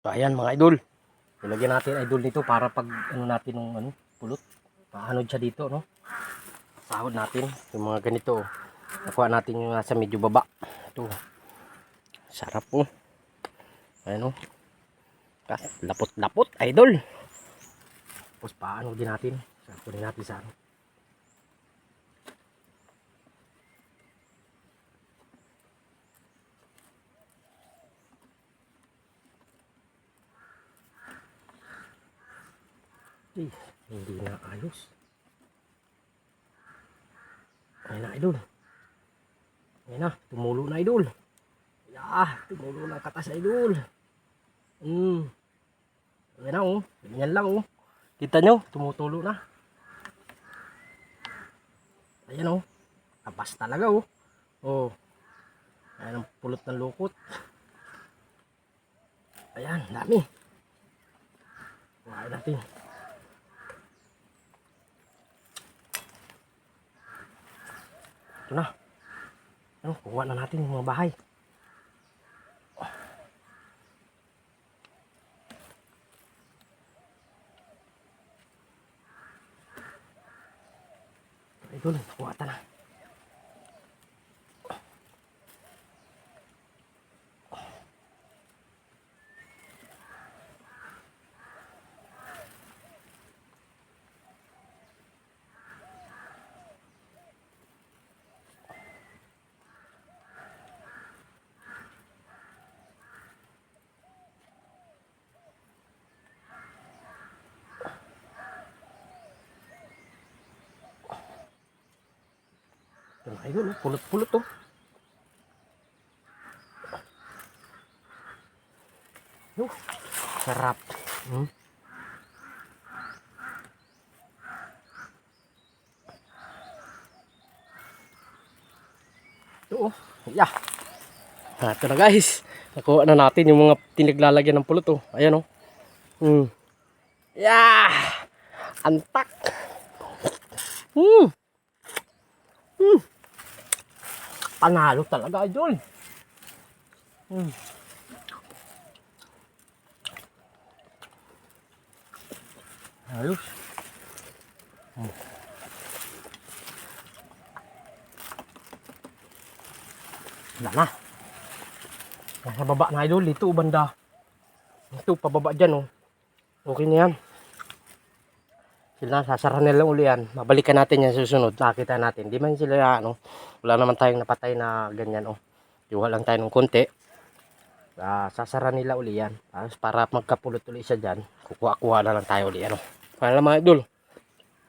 So ayan mga idol. Ilagyan natin idol dito para pag ano natin ng ano, pulot. Maanod siya dito no. Sahod natin yung mga ganito. oh. Nakuha natin yung nasa medyo baba. Ito. Sarap po. Ayan oh. Lapot-lapot idol. Tapos paano din natin. Sarap din natin sa ano. Ay, hindi na ayos. Ayun na, idol. Ayun na, tumulo na, idol. Yeah, tumulo na katas, idol. Hmm. Ayun na, oh. Ganyan lang, oh. Kita nyo, tumutulo na. Ayan, oh. Tapas talaga, oh. Oh. Ayan ang pulot ng lukot. Ayan, dami. Kuhain natin. Ito na. Ano, kuha na natin yung mga bahay. Idol, kuha ta na. Idol, oh. pulot-pulot to. Oh, sarap. Hmm? Oh. Yeah. Ah, ito na guys. Nakuha na natin yung mga tinaglalagyan ng pulot oh. Ayan oh. Hmm. Yeah. Antak. Hmm. Hmm. Panalo talaga, idol. Hmm. Ayos. Hmm. Wala na. Nasa baba na, idol. Dito, banda. Ito, pababa dyan, oh. Okay na yan. Sila, sasara nila uli yan. Mabalikan natin yan susunod. Nakita natin. Di man sila, ano, wala naman tayong napatay na ganyan, oh. Iwa lang tayo ng konti. Ah, sasara nila uli yan. Tapos para magkapulot uli siya dyan, kukuha-kuha na lang tayo uli, ano. Para mga idol.